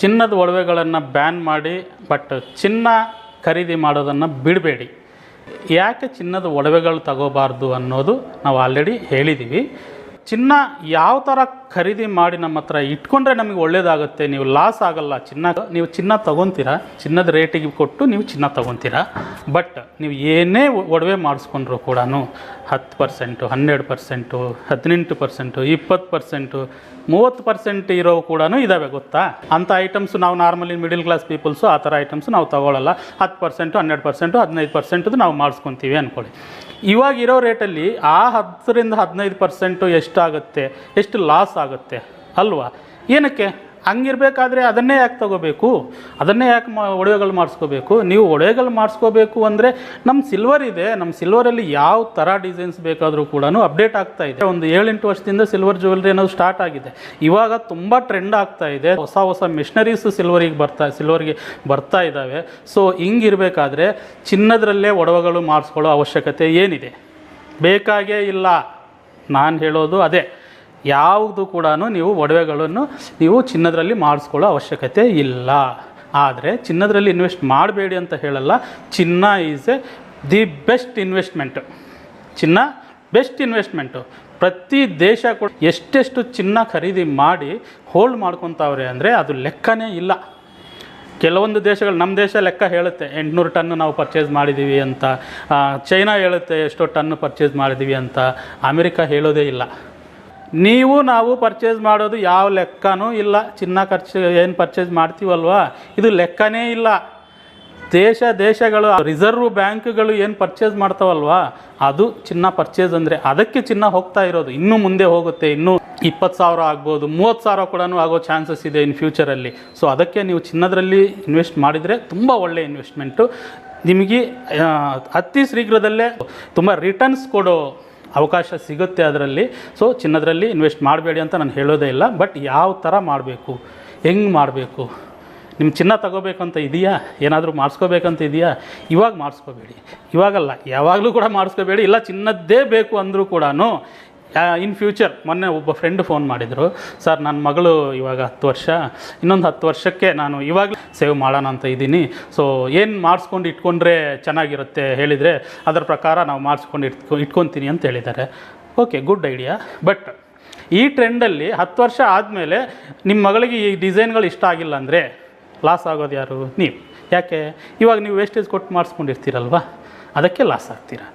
ಚಿನ್ನದ ಒಡವೆಗಳನ್ನು ಬ್ಯಾನ್ ಮಾಡಿ ಬಟ್ ಚಿನ್ನ ಖರೀದಿ ಮಾಡೋದನ್ನು ಬಿಡಬೇಡಿ. ಯಾಕೆ ಚಿನ್ನದ ಒಡವೆಗಳು ತಗೋಬಾರ್ದು ಅನ್ನೋದು ನಾವು ಆಲ್ರೆಡಿ ಹೇಳಿದ್ದೀವಿ ಚಿನ್ನ ಯಾವ ಥರ ಖರೀದಿ ಮಾಡಿ ನಮ್ಮ ಹತ್ರ ಇಟ್ಕೊಂಡ್ರೆ ನಮಗೆ ಒಳ್ಳೇದಾಗುತ್ತೆ. ನೀವು ಲಾಸ್ ಆಗಲ್ಲ. ಚಿನ್ನ, ನೀವು ಚಿನ್ನ ತಗೊತೀರಾ? ಚಿನ್ನದ ರೇಟಿಗೆ ಕೊಟ್ಟು ನೀವು ಚಿನ್ನ ತಗೊತೀರಾ? ಬಟ್ ನೀವು ಏನೇ ಒಡವೆ ಮಾಡಿಸ್ಕೊಂಡ್ರು ಕೂಡ ಹತ್ತು ಪರ್ಸೆಂಟು ಹನ್ನೆರಡು ಪರ್ಸೆಂಟು ಹದಿನೆಂಟು ಪರ್ಸೆಂಟು ಇಪ್ಪತ್ತು ಪರ್ಸೆಂಟು ಮೂವತ್ತು ಪರ್ಸೆಂಟ್ ಇರೋ ಕೂಡ ಇದ್ದಾವೆ ಗೊತ್ತಾ? ಅಂಥ ಐಟಮ್ಸ್ ನಾವು ನಾರ್ಮಲಿ ಮಿಡಿಲ್ ಕ್ಲಾಸ್ ಪೀಪಲ್ಸು ಆ ಥರ ಐಟಮ್ಸ್ ನಾವು ತಗೊಳ್ಳಲ್ಲ ಹತ್ತು ಪರ್ಸೆಂಟು ಹನ್ನೆರಡು ಪರ್ಸೆಂಟು ಹದಿನೈದು ಪರ್ಸೆಂಟದು ನಾವು ಮಾಡಿಸ್ಕೊತೀವಿ ಅಂದ್ಕೊಳ್ಳಿ ಇವಾಗಿರೋ ರೇಟಲ್ಲಿ ಆ ಹತ್ತರಿಂದ ಹದಿನೈದು ಪರ್ಸೆಂಟು ಎಷ್ಟಾಗುತ್ತೆ? ಎಷ್ಟು ಲಾಸ್ ಆಗುತ್ತೆ? ಅಲ್ವಾ? ಏನಕ್ಕೆ? ಹಂಗಿರ್ಬೇಕಾದ್ರೆ ಅದನ್ನೇ ಯಾಕೆ ತಗೋಬೇಕು? ಅದನ್ನೇ ಯಾಕೆ ಮಾ, ಒಡವೆಗಳು ಮಾಡಿಸ್ಕೋಬೇಕು? ನೀವು ಒಡವೆಗಳು ಮಾಡಿಸ್ಕೋಬೇಕು ಅಂದರೆ ನಮ್ಮ ಸಿಲ್ವರ್ ಇದೆ. ನಮ್ಮ ಸಿಲ್ವರಲ್ಲಿ ಯಾವ ಥರ ಡಿಸೈನ್ಸ್ ಬೇಕಾದರೂ ಕೂಡ ಅಪ್ಡೇಟ್ ಆಗ್ತಾ ಇದೆ. ಒಂದು ಏಳೆಂಟು ವರ್ಷದಿಂದ ಸಿಲ್ವರ್ ಜ್ಯುವೆಲ್ರಿ ಅನ್ನೋದು ಸ್ಟಾರ್ಟ್ ಆಗಿದೆ. ಇವಾಗ ತುಂಬ ಟ್ರೆಂಡ್ ಆಗ್ತಾ ಇದೆ. ಹೊಸ ಹೊಸ ಮಿಷನರೀಸ್ ಸಿಲ್ವರಿಗೆ ಬರ್ತಾ ಸಿಲ್ವರ್ಗೆ ಬರ್ತಾ ಇದ್ದಾವೆ ಸೊ ಹಿಂಗಿರಬೇಕಾದ್ರೆ ಚಿನ್ನದರಲ್ಲೇ ಒಡವೆಗಳು ಮಾಡಿಸ್ಕೊಳ್ಳೋ ಅವಶ್ಯಕತೆ ಏನಿದೆ? ಬೇಕಾಗೇ ಇಲ್ಲ. ನಾನು ಹೇಳೋದು ಅದೇ. ಯಾವುದು ಕೂಡ ನೀವು ಒಡವೆಗಳನ್ನು ನೀವು ಚಿನ್ನದರಲ್ಲಿ ಮಾಡಿಸ್ಕೊಳ್ಳೋ ಅವಶ್ಯಕತೆ ಇಲ್ಲ. ಆದರೆ ಚಿನ್ನದರಲ್ಲಿ ಇನ್ವೆಸ್ಟ್ ಮಾಡಬೇಡಿ ಅಂತ ಹೇಳಲ್ಲ. ಚಿನ್ನ is a the best investment ಚಿನ್ನ ಬೆಸ್ಟ್ ಇನ್ವೆಸ್ಟ್ಮೆಂಟು ಪ್ರತಿ ದೇಶ ಕೂಡ ಎಷ್ಟೆಷ್ಟು ಚಿನ್ನ ಖರೀದಿ ಮಾಡಿ ಹೋಲ್ಡ್ ಮಾಡ್ಕೊತಾವ್ರೆ ಅಂದರೆ ಅದು ಲೆಕ್ಕನೇ ಇಲ್ಲ. ಕೆಲವೊಂದು ದೇಶಗಳು ನಮ್ಮ ದೇಶ ಲೆಕ್ಕ ಹೇಳುತ್ತೆ, ಎಂಟುನೂರು ಟನ್ ನಾವು ಪರ್ಚೇಸ್ ಮಾಡಿದ್ದೀವಿ ಅಂತ. ಚೈನಾ ಹೇಳುತ್ತೆ, ಎಷ್ಟೋ ಟನ್ ಪರ್ಚೇಸ್ ಮಾಡಿದ್ದೀವಿ ಅಂತ. ಅಮೆರಿಕ ಹೇಳೋದೇ ಇಲ್ಲ. ನೀವು ನಾವು ಪರ್ಚೇಸ್ ಮಾಡೋದು ಯಾವ ಲೆಕ್ಕನೂ ಇಲ್ಲ. ಚಿನ್ನ ಖರ್ಚು ಏನು ಪರ್ಚೇಸ್ ಮಾಡ್ತೀವಲ್ವಾ? ಇದು ಲೆಕ್ಕನೇ ಇಲ್ಲ. ದೇಶ ದೇಶಗಳು ರಿಸರ್ವ್ ಬ್ಯಾಂಕ್ಗಳು ಏನು ಪರ್ಚೇಸ್ ಮಾಡ್ತಾವಲ್ವಾ? ಅದು ಚಿನ್ನ ಪರ್ಚೇಸ್ ಅಂದರೆ ಅದಕ್ಕೆ ಚಿನ್ನ ಹೋಗ್ತಾ ಇರೋದು. ಇನ್ನೂ ಮುಂದೆ ಹೋಗುತ್ತೆ. ಇನ್ನೂ ಇಪ್ಪತ್ತು ಸಾವಿರ ಆಗ್ಬೋದು, ಮೂವತ್ತು ಸಾವಿರ ಕೂಡ ಆಗೋ ಚಾನ್ಸಸ್ ಇದೆ ಇನ್ ಫ್ಯೂಚರಲ್ಲಿ ಸೊ ಅದಕ್ಕೆ ನೀವು ಚಿನ್ನದರಲ್ಲಿ ಇನ್ವೆಸ್ಟ್ ಮಾಡಿದರೆ ತುಂಬ ಒಳ್ಳೆಯ ಇನ್ವೆಸ್ಟ್ಮೆಂಟು ನಿಮಗೆ ಅತಿ ಶೀಘ್ರದಲ್ಲೇ ತುಂಬ ರಿಟರ್ನ್ಸ್ ಕೊಡೋ ಅವಕಾಶ ಸಿಗುತ್ತೆ ಅದರಲ್ಲಿ. ಸೊ ಚಿನ್ನದರಲ್ಲಿ ಇನ್ವೆಸ್ಟ್ ಮಾಡಬೇಡಿ ಅಂತ ನಾನು ಹೇಳೋದೇ ಇಲ್ಲ. ಬಟ್ ಯಾವ ಥರ ಮಾಡಬೇಕು? ಹೆಂಗೆ ಮಾಡಬೇಕು? ನಿಮ್ಮ ಚಿನ್ನ ತಗೋಬೇಕಂತ ಇದೆಯಾ? ಏನಾದರೂ ಮಾಡಿಸ್ಕೋಬೇಕಂತ ಇದೆಯಾ? ಇವಾಗ ಮಾಡಿಸ್ಕೋಬೇಡಿ. ಇವಾಗಲ್ಲ, ಯಾವಾಗಲೂ ಕೂಡ ಮಾಡಿಸ್ಕೋಬೇಡಿ. ಇಲ್ಲ, ಚಿನ್ನದ್ದೇ ಬೇಕು ಅಂದರೂ ಕೂಡ ಇನ್ ಫ್ಯೂಚರ್ ಮೊನ್ನೆ ಒಬ್ಬ ಫ್ರೆಂಡ್ ಫೋನ್ ಮಾಡಿದರು. ಸರ್ ನನ್ನ ಮಗಳು ಇವಾಗ ಹತ್ತು ವರ್ಷ. ಇನ್ನೊಂದು ಹತ್ತು ವರ್ಷಕ್ಕೆ ನಾನು ಇವಾಗಲೇ ಸೇವ್ ಮಾಡೋಣ ಅಂತ ಇದ್ದೀನಿ. ಸೊ ಏನು ಮಾಡಿಸ್ಕೊಂಡು ಇಟ್ಕೊಂಡ್ರೆ ಚೆನ್ನಾಗಿರುತ್ತೆ ಹೇಳಿದರೆ, ಅದರ ಪ್ರಕಾರ ನಾವು ಮಾಡಿಸ್ಕೊಂಡು ಇಟ್ಕೊ, ಇಟ್ಕೊತೀನಿ ಅಂತ ಹೇಳಿದ್ದಾರೆ. ಓಕೆ ಗುಡ್ ಐಡಿಯಾ ಬಟ್ ಈ ಟ್ರೆಂಡಲ್ಲಿ ಹತ್ತು ವರ್ಷ ಆದಮೇಲೆ ನಿಮ್ಮ ಮಗಳಿಗೆ ಈ ಡಿಸೈನ್ಗಳು ಇಷ್ಟ ಆಗಿಲ್ಲ ಅಂದರೆ ಲಾಸ್ ಆಗೋದು ಯಾರು? ನೀವು. ಯಾಕೆ? ಇವಾಗ ನೀವು ವೇಸ್ಟೇಜ್ ಕೊಟ್ಟು ಮಾಡಿಸ್ಕೊಂಡಿರ್ತೀರಲ್ವ? ಅದಕ್ಕೆ ಲಾಸ್ ಆಗ್ತೀರಾ?